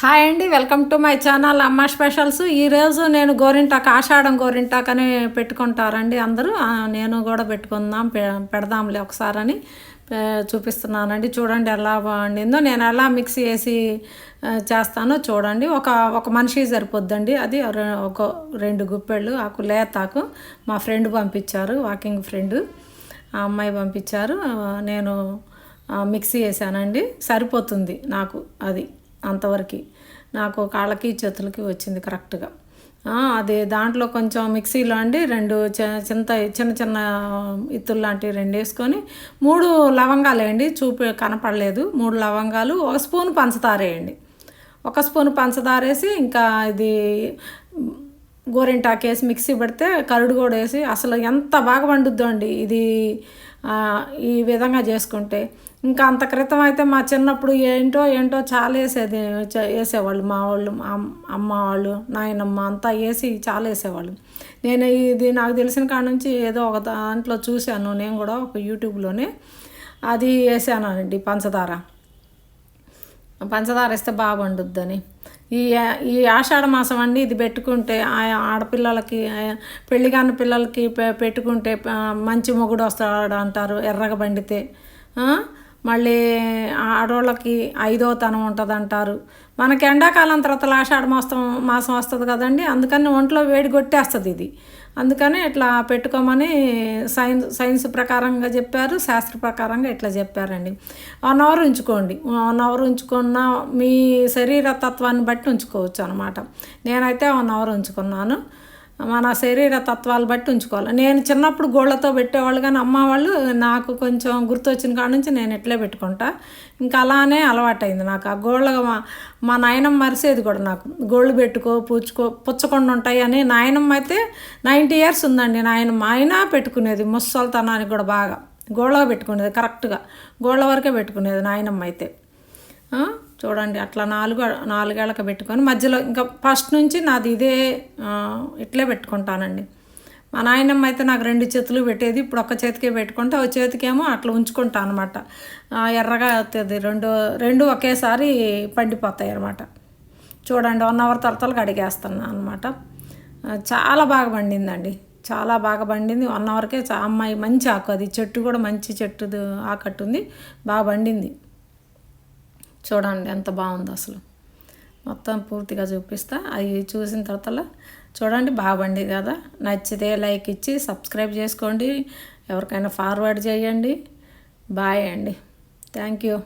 Hi అండి welcome to my channel అమ్మ specials. ఈరోజు నేను గోరింటాకు ఆషాఢం గోరింటాకు అని పెట్టుకుంటారండి అందరూ. నేను కూడా పెట్టుకుందాం పెడదాంలే ఒకసారని చూపిస్తున్నానండి. చూడండి ఎలా బాగుండిందో నేను ఎలా మిక్సీ వేసి చేస్తానో చూడండి. ఒక ఒక మనిషి సరిపోద్దండి అది. ఒక రెండు గుప్పెళ్ళు ఆకు లేతాకు మా ఫ్రెండ్ పంపించారు వాకింగ్ ఫ్రెండ్. ఆ అమ్మాయి పంపించారు. నేను మిక్సీ వేసానండి సరిపోతుంది నాకు అది. అంతవరకు. నాకు కాళ్ళకి చేతులకి వచ్చింది కరెక్ట్గా. అది దాంట్లో కొంచెం మిక్సీలో అండి రెండు చి- చింత చిన్న చిన్న ఇత్తులు లాంటివి రెండు వేసుకొని మూడు లవంగాలు వేయండి చూపి కనపడలేదు. మూడు లవంగాలు ఒక స్పూన్ పంచదార వేయండి ఒక స్పూన్ పంచదార వేసి ఇంకా ఇది గోరింటాకు వేసి మిక్సీ పెడితే కరుడు కూడా వేసి అసలు ఎంత బాగా వండుద్దో అండి. ఇది ఈ విధంగా చేసుకుంటే. ఇంకా అంత క్రితం అయితే మా చిన్నప్పుడు ఏంటో ఏంటో చాలా వేసేది వేసేవాళ్ళు మా వాళ్ళు అమ్- అమ్మ వాళ్ళు నాయనమ్మ అంతా వేసి చాలా వేసేవాళ్ళు. నేను ఇది నాకు తెలిసిన కాడ నుంచి ఏదో ఒక దాంట్లో చూశాను నేను కూడా ఒక యూట్యూబ్లోనే అది వేసానండి పంచదార. పంచదార వేస్తే బాగా వండుద్దని. ఈ ఈ ఆషాఢ మాసం అండి ఇది పెట్టుకుంటే ఆడపిల్లలకి పెళ్ళి కాని పిల్లలకి పెట్టుకుంటే మంచి మొగుడు వస్తాడు అంటారు ఎర్రగా బండితే మళ్ళీ ఆడవాళ్ళకి ఐదో తనం ఉంటుంది అంటారు మనకి ఎండాకాలం తర్వాత ఆషాఢ మాసం మాసం వస్తుంది కదండి అందుకని ఒంట్లో వేడి కొట్టేస్తుంది ఇది. అందుకని ఇట్లా పెట్టుకోమని సైన్స్ సైన్స్ ప్రకారంగా చెప్పారు శాస్త్ర ప్రకారంగా ఇట్లా చెప్పారండి. వన్ అవర్ ఉంచుకోండి. వన్ అవర్ ఉంచుకున్న మీ శరీర తత్వాన్ని బట్టి ఉంచుకోవచ్చు అనమాట నేనైతే వన్ అవర్ ఉంచుకున్నాను. మన శరీర తత్వాలు బట్టి ఉంచుకోవాలి. నేను చిన్నప్పుడు గోళ్ళతో పెట్టేవాళ్ళు కానీ అమ్మ వాళ్ళు నాకు కొంచెం గుర్తొచ్చిన కాడ నుంచి నేను ఇట్లే పెట్టుకుంటా. ఇంకా అలానే అలవాటైంది నాకు. ఆ గోళ్ళ మా- మా నాయనమ్మ మరిసేది కూడా నాకు. గోళ్ళు పెట్టుకో పూచుకో పుచ్చకుండా ఉంటాయి అని నాయనమ్మ అయితే నైంటీ ఇయర్స్ ఉందండి నాయనమ్మ. అయినా పెట్టుకునేది ముసలితనానికి కూడా బాగా. గోళ్ళగా పెట్టుకునేది కరెక్ట్గా. గోళ్ళ వరకే పెట్టుకునేది నాయనమ్మ అయితే. చూడండి అట్లా నాలుగు నాలుగేళ్ళకి పెట్టుకొని మధ్యలో ఇంకా ఫస్ట్ నుంచి నాది ఇదే ఇట్లే పెట్టుకుంటానండి. మా నాయనమ్మ అయితే నాకు రెండు చేతులు పెట్టేది ఇప్పుడు ఒక్క చేతికే పెట్టుకుంటే ఒక చేతికేమో అట్లా ఉంచుకుంటా అనమాట ఎర్రగా అవుతుంది రెండు రెండు ఒకేసారి పండిపోతాయి అనమాట చూడండి వన్ అవర్ తర్వాత కడిగేస్తున్నా అనమాట చాలా బాగా పండిందండి. చాలా బాగా పండింది. వన్ అవర్కే చా అమ్మాయి మంచి ఆకు అది. చెట్టు కూడా మంచి చెట్టు ఆకట్టుంది. బాగా పండింది. చూడండి ఎంత బాగుందో అసలు. మొత్తం పూర్తిగా చూపిస్తా. అవి చూసిన తర్వాత చూడండి బాగుంది కదా. నచ్చితే లైక్ ఇచ్చి సబ్స్క్రైబ్ చేసుకోండి. ఎవరికైనా ఫార్వర్డ్ చేయండి. బాయ్ అండి. Thank you.